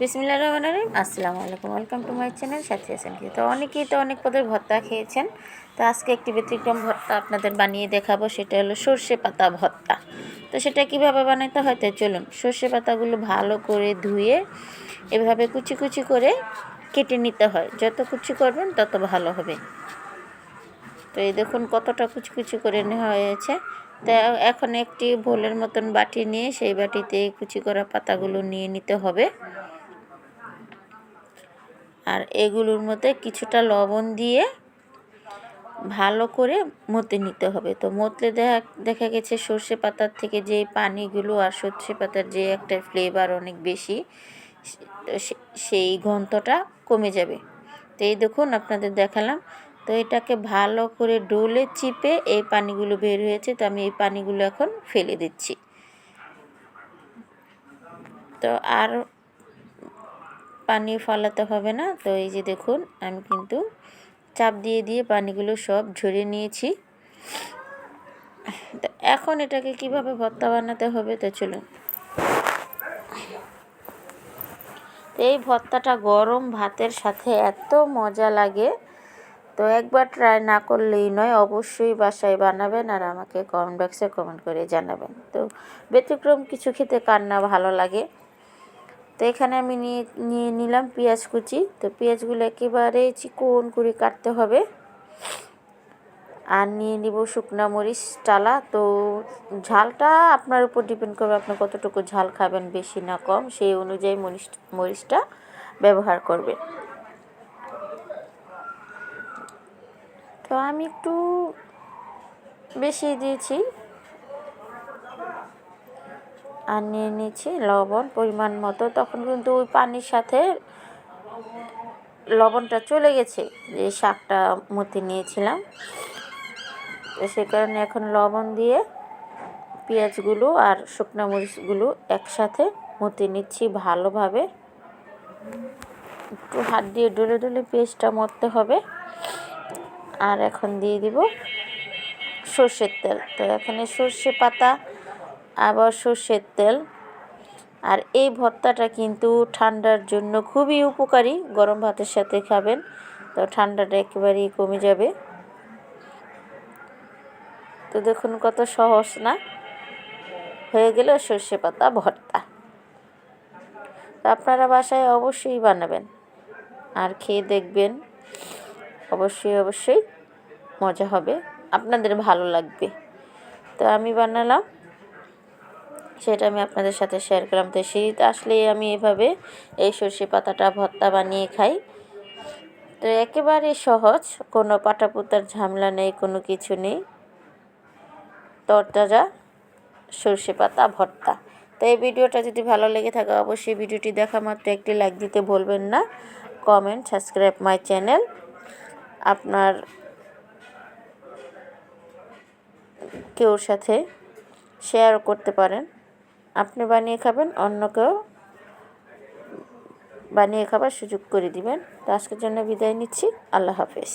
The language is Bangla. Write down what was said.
বিসমিল্লা রহমান রহিম। আসসালামু আলাইকুম। ওয়েলকাম টু মাই চ্যানেল সাথী হাসান কি তো অনেকেই তো অনেক পদের ভর্তা খেয়েছেন। তো আজকে একটি ব্যতিক্রম ভর্তা আপনাদের বানিয়ে দেখাবো, সেটা হলো সর্ষে পাতা ভর্তা। তো সেটা কীভাবে বানাইতে হয় তো চলুন, সর্ষে পাতাগুলো ভালো করে ধুয়ে এভাবে কুচি কুচি করে কেটে নিতে হয়। যত কুচি করবেন তত ভালো হবে। তো এই দেখুন কতটা কুচি কুচি করে নেওয়া হয়েছে। তো এখন একটি ভোলের মতন বাটি নিয়ে সেই বাটিতে কুচি করা পাতাগুলো নিয়ে নিতে হবে। আর এগুলোর মধ্যে কিছুটা লবণ দিয়ে ভালো করে মতে নিতে হবে। তো মতলে দেখা দেখা গেছে সর্ষে পাতার থেকে যে পানিগুলো আর সর্ষে পাতার যে একটা ফ্লেভার অনেক বেশি সেই গন্ধটা কমে যাবে। তো এই দেখুন, আপনাদের দেখালাম। তো এটাকে ভালো করে ডোলে চিপে এই পানিগুলো বের হয়েছে। তো আমি এই পানিগুলো এখন ফেলে দিচ্ছি। তো আর পানি ফলাতে হবে না। তো এই যে দেখুন, আমি কিন্তু চাপ দিয়ে দিয়ে পানিগুলো সব ঝরিয়ে নিয়েছি। তো এখন এটাকে কীভাবে ভর্তা বানাতে হবে, তো চলুন। এই ভর্তাটা গরম ভাতের সাথে এত মজা লাগে। তো একবার ট্রাই না করলেই নয়, অবশ্যই বাসায় বানাবেন আর আমাকে কমেন্ট বক্সে কমেন্ট করে জানাবেন। তো ব্যতিক্রম কিছু খেতে কার না ভালো লাগে? তো এখানে আমি নিয়ে নিয়ে নিলাম পেঁয়াজ কুচি। তো পেঁয়াজগুলো একেবারে চিকন করে কাটতে হবে। আর নিয়ে নিব শুকনা মরিচ টালা। তো ঝালটা আপনার উপর ডিপেন্ড করবে আপনি কতটুকু ঝাল খাবেন, বেশি না কম। সেই অনুযায়ী মরিচ, মরিচটা ব্যবহার করবেন। তো আমি একটু বেশি দিয়েছি। আর নিয়ে নিয়েছি, লবণ, পরিমাণ মতো। তখন কিন্তু ওই পানির সাথে লবণটা চলে গেছে, যে শাকটা মতে নিয়েছিলাম। তো সে কারণে এখন লবণ দিয়ে পেঁয়াজগুলো আর শুকনো মরিচগুলো একসাথে মতে নিচ্ছি ভালোভাবে। একটু হাত দিয়ে ডলে ডলে পেঁয়াজটা মরতে হবে। আর এখন দিয়ে দিব সর্ষের তেল। তো এখানে সর্ষে পাতা আবার সর্ষের তেল। আর এই ভর্তাটা কিন্তু ঠান্ডার জন্য খুবই উপকারী। গরম ভাতের সাথে খাবেন, তো ঠান্ডাটা একেবারেই কমে যাবে। তো দেখুন কত সহজ না? হয়ে গেল সর্ষে পাতা ভর্তা। আপনারা বাসায় অবশ্যই বানাবেন। আর খেয়ে দেখবেন, অবশ্যই অবশ্যই মজা হবে, আপনাদের ভালো লাগবে। তো আমি বানালাম সেটা আমি আপনাদের সাথে শেয়ার করলাম। তো শীত আসলেই আমি এভাবে এই সর্ষে পাতাটা, ভর্তা বানিয়ে খাই। তো একেবারে সহজ, কোনো পাটাপুতার ঝামেলা নেই, কোনো কিছু নেই। তরতাজা সর্ষে পাতা, ভর্তা। তো এই ভিডিওটা যদি ভালো লেগে থাকে, অবশ্যই ভিডিওটি দেখা মাত্র একটি লাইক দিতে ভুলবেন না। কমেন্ট সাবস্ক্রাইব মাই চ্যানেল আপনার কেউর সাথে শেয়ার করতে পারেন। আপনি বানিয়ে খাবেন অন্যকেও বানিয়ে খাবার সুযোগ করে দিবেন। তো আজকের জন্য বিদায় নিচ্ছি। আল্লাহ হাফেজ।